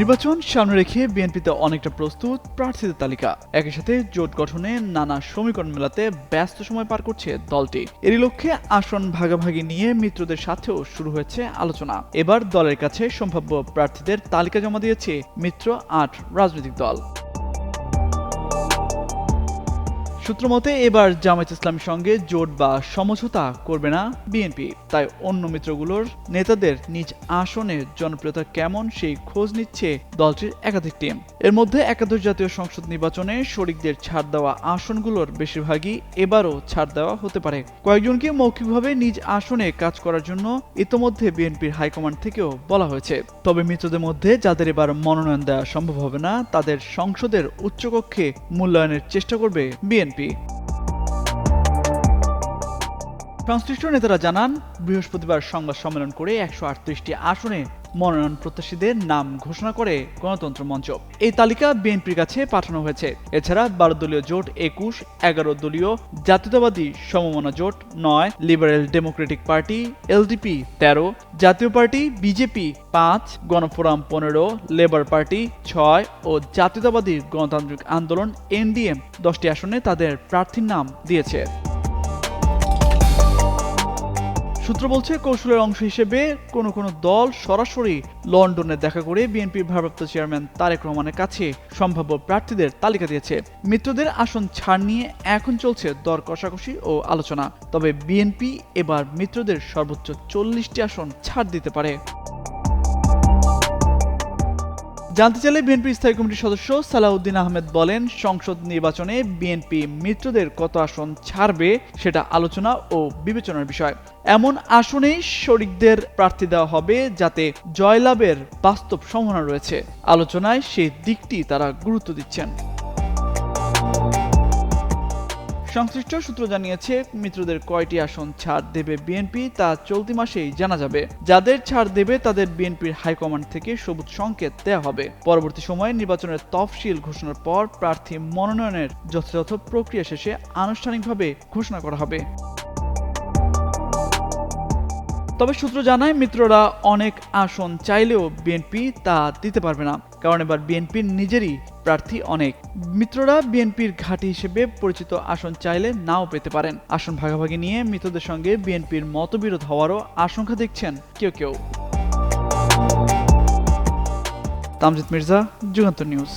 নির্বাচন সামনে রেখে বিএনপিতে অনেকটা প্রস্তুত প্রার্থীদের তালিকা। একই সাথে জোট গঠনে নানা সমীকরণ মেলাতে ব্যস্ত সময় পার করছে দলটি। এরই লক্ষ্যে আসন ভাগাভাগি নিয়ে মিত্রদের সাথেও শুরু হয়েছে আলোচনা। এবার দলের কাছে সম্ভাব্য প্রার্থীদের তালিকা জমা দিয়েছে মিত্র আট রাজনৈতিক দল। সূত্রমতে এবার জামায়াত ইসলামের সঙ্গে জোট বা সমঝোতা করবে না বিএনপি। তাই অন্য মিত্রগুলোর নেতাদের নিজ আসনে জনপ্রিয়তা কেমন সেই খোঁজ নিচ্ছে দলটির একাধিক টিম। এর মধ্যে একাদশ জাতীয় সংসদ নির্বাচনে শরিকদের ছাড় দেওয়া আসনগুলোর বেশিরভাগই এবারও ছাড় দেওয়া হতে পারে। কয়েকজনকে মৌখিকভাবে নিজ আসনে কাজ করার জন্য ইতোমধ্যে বিএনপির হাইকমান্ড থেকেও বলা হয়েছে। তবে মিত্রদের মধ্যে যাদের এবার মনোনয়ন দেওয়া সম্ভব হবে না, তাদের সংসদের উচ্চকক্ষে মূল্যায়নের চেষ্টা করবে বিএনপি। সংশ্লিষ্ট নেতারা জানান বৃহস্পতিবার সংবাদ সম্মেলন করে একশো আটত্রিশটি আসনে মনোনয়ন প্রত্যাশীদের নাম ঘোষণা করে গণতন্ত্র মঞ্চ। এই তালিকা বিএনপির কাছে পাঠানো হয়েছে। এছাড়া বারো দলীয় জোট একুশ, এগারো দলীয় জাতীয়তাবাদী সমমনা জোট নয়, লিবারেল ডেমোক্রেটিক পার্টি এলডিপি তেরো, জাতীয় পার্টি বিজেপি পাঁচ, গণফোরাম পনেরো, লেবার পার্টি ছয় ও জাতীয়তাবাদী গণতান্ত্রিক আন্দোলন এনডিএম দশটি আসনে তাদের প্রার্থীর নাম দিয়েছে। সূত্র বলছে, কৌশলের অংশ হিসেবে কোন কোন দল সরাসরি লন্ডনে দেখা করে বিএনপির ভারপ্রাপ্ত চেয়ারম্যান তারেক রহমানের কাছে সম্ভাব্য প্রার্থীদের তালিকা দিয়েছে। মিত্রদের আসন ছাড় নিয়ে এখন চলছে দর কষাকষি ও আলোচনা। তবে বিএনপি এবার মিত্রদের সর্বোচ্চ চল্লিশটি আসন ছাড় দিতে পারে। জানতে চাইলে বিএনপি স্থায়ী কমিটির সদস্য সালাউদ্দিন আহমেদ বলেন, সংসদ নির্বাচনে বিএনপি মিত্রদের কত আসন ছাড়বে সেটা আলোচনা ও বিবেচনার বিষয়। এমন আসনেই শরিকদের প্রার্থী দেওয়া হবে যাতে জয়লাভের বাস্তব সম্ভাবনা রয়েছে। আলোচনায় সেই দিকটি তারা গুরুত্ব দিচ্ছেন। সংশ্লিষ্ট সূত্র জানিয়েছে, মিত্রদের কয়টি আসন ছাড় দেবে বিএনপি তা চলতি মাসেই জানা যাবে। যাদের ছাড় দেবে, তাদের বিএনপির হাইকমান্ড থেকে সবুজ সংকেত দেওয়া হবে। পরবর্তী সময়ে নির্বাচনের তফসিল ঘোষণার পর প্রার্থী মনোনয়নের যথাযথ প্রক্রিয়া শেষে আনুষ্ঠানিকভাবে ঘোষণা করা হবে। তবে সূত্র জানায়, মিত্ররা অনেক আসন চাইলেও বিএনপি তা দিতে পারবে না। কারণ এবার বিএনপির নিজেরই প্রার্থী অনেক। মিত্ররা বিএনপির ঘাঁটি হিসেবে পরিচিত আসন চাইলে নাও পেতে পারেন। আসন ভাগাভাগি নিয়ে মিত্রদের সঙ্গে বিএনপির মতবিরোধ হওয়ারও আশঙ্কা দেখছেন কেউ কেউ। তামজিদ মির্জা যুগান্ত নিউজ।